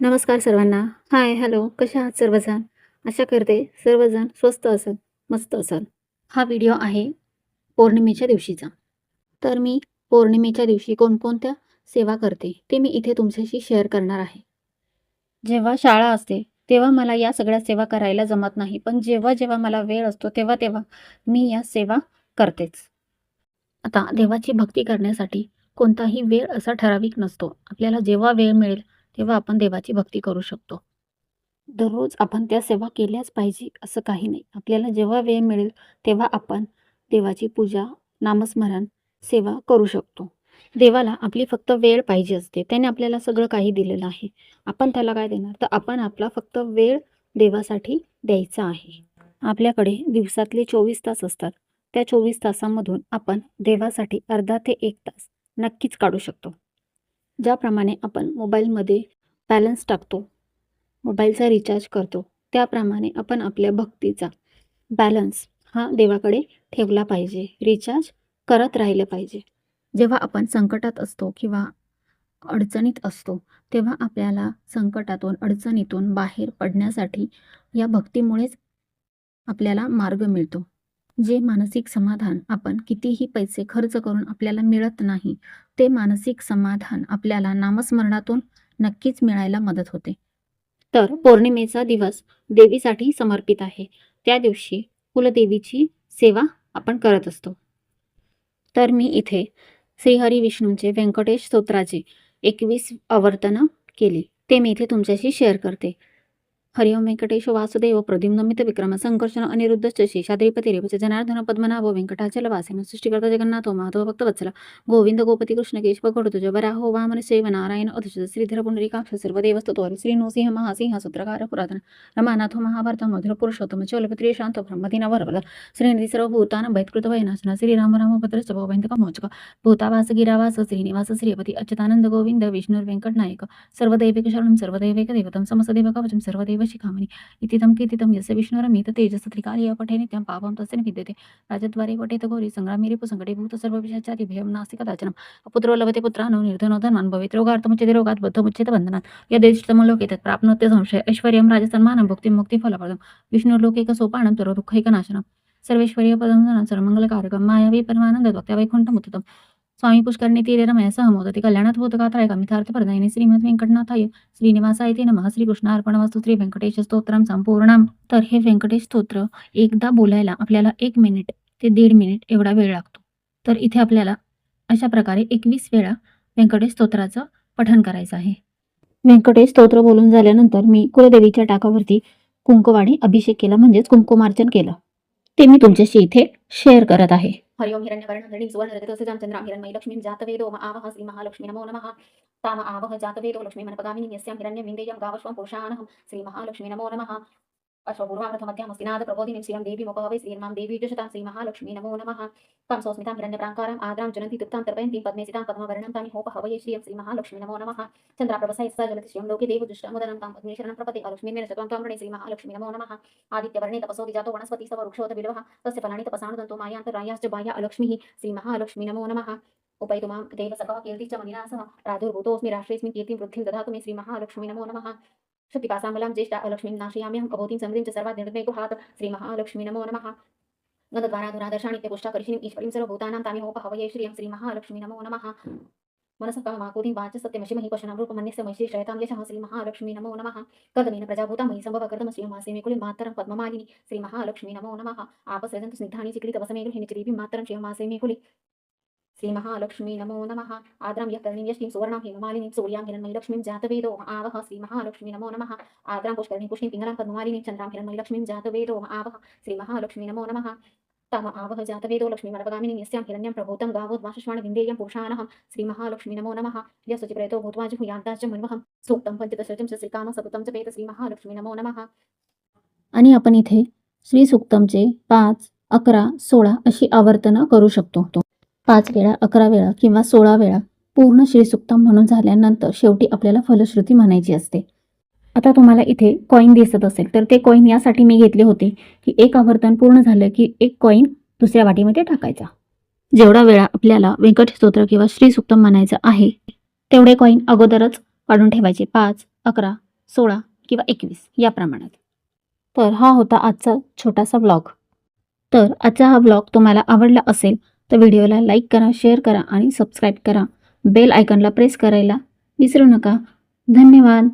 नमस्कार सर्वांना. Hi hello कशा आहात सर्वजण? आशा करते सर्वजण स्वस्त असाल मस्त असाल. हा व्हिडिओ आहे पौर्णिमेच्या दिवशीचा. तर मी पौर्णिमेच्या दिवशी कोणकोणत्या सेवा करते ते मी इथे तुमच्याशी शेअर करणार आहे. जेव्हा शाळा असते तेव्हा मला या सगळ्या सेवा करायला जमत नाही. पण जेव्हा जेव्हा मला वेळ असतो तेव्हा तेव्हा मी या सेवा करतेच. आता देवाची भक्ती करण्यासाठी कोणताही वेळ असा ठराविक नसतो. आपल्याला जेव्हा वेळ मिळेल तेव्हा आपण देवाची भक्ती करू शकतो. दररोज आपण त्या सेवा केल्याच पाहिजे असं काही नाही. आपल्याला जेव्हा वेळ मिळेल तेव्हा आपण देवाची पूजा नामस्मरण सेवा करू शकतो. देवाला आपली फक्त वेळ पाहिजे असते. त्याने आपल्याला सगळं काही दिलेलं आहे. आपण त्याला काय देणार? तर आपण आपला फक्त वेळ देवासाठी द्यायचा आहे. आपल्याकडे दिवसातले चोवीस तास असतात. त्या चोवीस तासामधून आपण देवासाठी अर्धा ते एक तास नक्कीच काढू शकतो. ज्याप्रमाणे आपण मोबाईलमध्ये बॅलन्स टाकतो मोबाईलचा रिचार्ज करतो त्याप्रमाणे आपण आपल्या भक्तीचा बॅलन्स हा देवाकडे ठेवला पाहिजे रिचार्ज करत राहिलं पाहिजे. जेव्हा आपण संकटात असतो किंवा अडचणीत असतो तेव्हा आपल्याला संकटातून अडचणीतून बाहेर पडण्यासाठी या भक्तीमुळेच आपल्याला मार्ग मिळतो. जे मानसिक समाधान आपण कितीही पैसे खर्च करून आपल्याला मिळत नाही ते मानसिक समाधान आपल्याला नामस्मरणातून नक्कीच मिळायला मदत होते. तर पौर्णिमेचा दिवस देवीसाठी समर्पित आहे. त्या दिवशी कुलदेवीची सेवा आपण करत असतो. तर मी इथे श्रीहरी विष्णूंचे व्यंकटेश स्तोत्राचे एकवीस आवर्तनं केली. ते मी इथे तुमच्याशी शेअर करते. हरिओम व्यंकटेश वासुदेव प्रद्युम्नमित विक्रम संकर्षण अनिरुद्ध शेषाद्रिपती रेवच जनार्दन पद्मनाभ व्यंकटाचल वासिन सृष्टिकर्ता जगन्नाथो माधव भक्त वत्सला गोविंद गोपती कृष्ण केश पकडतो बराहो वामन शैव नारायण अधुज श्रीधर पुंडरीकाक्ष सर्वदेव स्तोत्र श्री नृसिंह महासिंह सूत्रकार पुरातन रमानाथो महाभारत मधुर पुरुषोत्तम चौलपत्री शांत ब्रह्मदिन वरवल श्रीनिधी सर्वभूतान भैतकृत वैनाशना श्री राम राम भद्र गोविंद मोचक भूतावास गिरावास श्रीनिवास श्रीपती अच्युतानंद गोविंद विष्णुर व्यंकट नायक सर्वदैविक शरणं सर्वदैविक देवतं समस्तदेव कवचम सर्वदेव शिखामणि इतितं कीर्तितं यस्य विष्णुरमित तेजस त्रिकालीय पठे नित्यं पापं तस्य निविद्यते. राजद्वारे पठेत घोरी संग्रामे रिपुसङ्कटे भूत सर्वविषाचार्य भयं नास्ति कदाचनं. अपुत्रो लभते पुत्रानो निर्धनो धनवान् भवेत् रोगार्थमुच्यते रोगात् बद्धमुच्यते बन्धनात्. यदेष्टमलोके तत् प्राप्नोत्य संशय ऐश्वर्यं राजसन्मानं भुक्तिं मुक्तिफलप्रदं विष्णुर्लोकैक सोपानं तरो दुःखैकनाशनं सर्वेश्वर्यपदं सर्वमङ्गलकारकं मायावी परमानंद भक्त्या वैकुण्ठमुत्तम स्वामी पुष्करणी तीरे रमया सहमोदती कल्याणात भूतगात्रायका मिथार्थ प्रदायिनी श्रीमद व्यंकटनाथाय श्रीनिवासाय ते नमः। श्रीकृष्ण अर्पण वस्तू श्री व्यंकटेश स्तोत्रम संपूर्णम। तर हे व्यंकटेश स्तोत्र एकदा बोलायला आपल्याला एक मिनिट ते दीड मिनिट एवढा वेळ लागतो. तर इथे आपल्याला अशा प्रकारे एकवीस वेळा व्यंकटेश स्तोत्राचं पठण करायचं आहे. व्यंकटेश स्तोत्र बोलून झाल्यानंतर मी कुलदेवीच्या टाकावरती कुंकवाणी अभिषेक केला म्हणजेच कुंकुमार्चन केलं. ते मी तुमच्याशी इथे शेअर करत आहे. हरिओम हिरण्यवर्णधरणीं सुवर्णरजतस्य जामचन्द्रां हिरण्मयी लक्ष्मीं जातवेदो आवह श्रीमहालक्ष्मी नमो नमः। ताम आवह जातवेदो लक्ष्मी मनपगामिनी यस्यां हिरण्यविन्देयं गावश्वं पुरुषाणहं श्रीमहालक्ष्मी नमो नमः। अश्वपूर्वामृतमध्यामस्तिनाद प्रबोधिनीं श्रियं देवी मुखभवे श्रीर्मां देवी जुषतां श्रीमहालक्ष्मी नमो नमः तां सोऽस्मितां हिरण्यप्राङ्काराम् आद्रां जनन्ति तृप्तां तर्पयन्तीं पद्मेसितां पद्मवर्णं तानि होप श्रियं श्रीमहालक्ष्मी नमो नमः चन्द्राप्रभसा सा जलति श्रियं लोके देवदुष्टमुदनं तां पद्मेशरणं प्रपते अलक्ष्मीर्मेण चत्वां त्वां वृणे श्रीमहालक्ष्मी नमो नमः आदित्यवर्णे तपसोति जातो वनस्पति स वृक्षोत बिलवः तस्य फलानि तपसानुदन्तो मायान्तरायाश्च बाह्या अलक्ष्मीः श्रीमहालक्ष्मी नमो नमः उपैतु मां देव सकः कीर्ति च मनिना सह प्रादुर्भूतोऽस्मि राष्ट्रेऽस्मिन् कीर्तिं वृद्धिं ददातु मे श्रीमहालक्ष्मी नमो नमः। शुद्धिपासाम्बलां ज्येष्ठा अलक्ष्मीं नाशयाम्यहं कबोधिं समृद्धिं च सर्वात् निर्णय गुहात् श्रीमहालक्ष्मी नमो नमः। गन्धद्वाराधुरादर्शाणि पुष्टाकर्षिणीं ईश्वरीं सर्वभूतानां तामिहोपहवये श्रियं श्रीमहालक्ष्मी नमो नमः। मनसः कामाकुतिं वाच सत्यमशिमहि पशनां रूपमन्यस्य महिषे श्रयतां यशः श्रीमहालक्ष्मी नमो नमः। कदमेन प्रजाभूता मयि सम्भव कर्दम श्रियमासे मे कुलिं मातरं पद्ममालिनि। श्रीमहालक्ष्मी नमो नमः। आपसृजन्तु स्निग्धानि चिक्लितवसमे गृहिणि चिरीभिं मातरं श्रियमासे मे कुलि श्रीमहालक्ष्मी नमो नमः। आद्रम यः कर्णीं यष्टिं सुवर्णां हेममालिनीं सूर्यां हिरण्मयी लक्ष्मीं जातवेदो आवह श्रीमहालक्ष्मी नमो नमः। आद्रां पुष्करणीं पुष्टिं पिङ्गलां पद्ममालिनीं चन्द्रां हिरण्मयी लक्ष्मीं जातवेदो आवह श्रीमहालक्ष्मी नमो नमः। तम आवह जातवेदो। लक्ष्मीमनपगामिनीं यस्यां हिरण्यं प्रभूतं। गावोद्वासश्वाण विन्देयं पुरुषाणहं श्रीमहालक्ष्मी नमो नमः। यशुचिप्रेतो भूत्वा जुहुयान्ताश्च मन्वहं। सूक्तं पञ्चदशरजं च श्रीकाम सततं च पेत श्रीमहालक्ष्मी नमो नमः। आणि आपण इथे श्री सुक्तमचे पाच अकरा सोळा अशी आवर्तनं करू शकतो. पाच वेळा अकरा वेळा किंवा सोळा वेळा पूर्ण श्रीसुक्तम म्हणून झाल्यानंतर शेवटी आपल्याला फलश्रुती म्हणायची असते. आता तुम्हाला इथे कॉईन दिसत असेल तर ते कॉईन यासाठी मी घेतले होते की एक आवर्तन पूर्ण झालं की एक कॉईन दुसऱ्या वाटीमध्ये टाकायचा. जेवढा वेळा आपल्याला व्यंकट स्तोत्र किंवा श्रीसुक्तम म्हणायचं आहे तेवढे कॉईन अगोदरच काढून ठेवायचे पाच अकरा सोळा किंवा एकवीस या प्रमाणात. तर हा होता आजचा छोटासा ब्लॉग तर आजचा हा ब्लॉग तुम्हाला आवडला असेल तर व्हिडिओला लाईक करा शेअर करा आणि सबस्क्राईब करा. बेल आयकॉनला प्रेस करायला विसरू नका. धन्यवाद.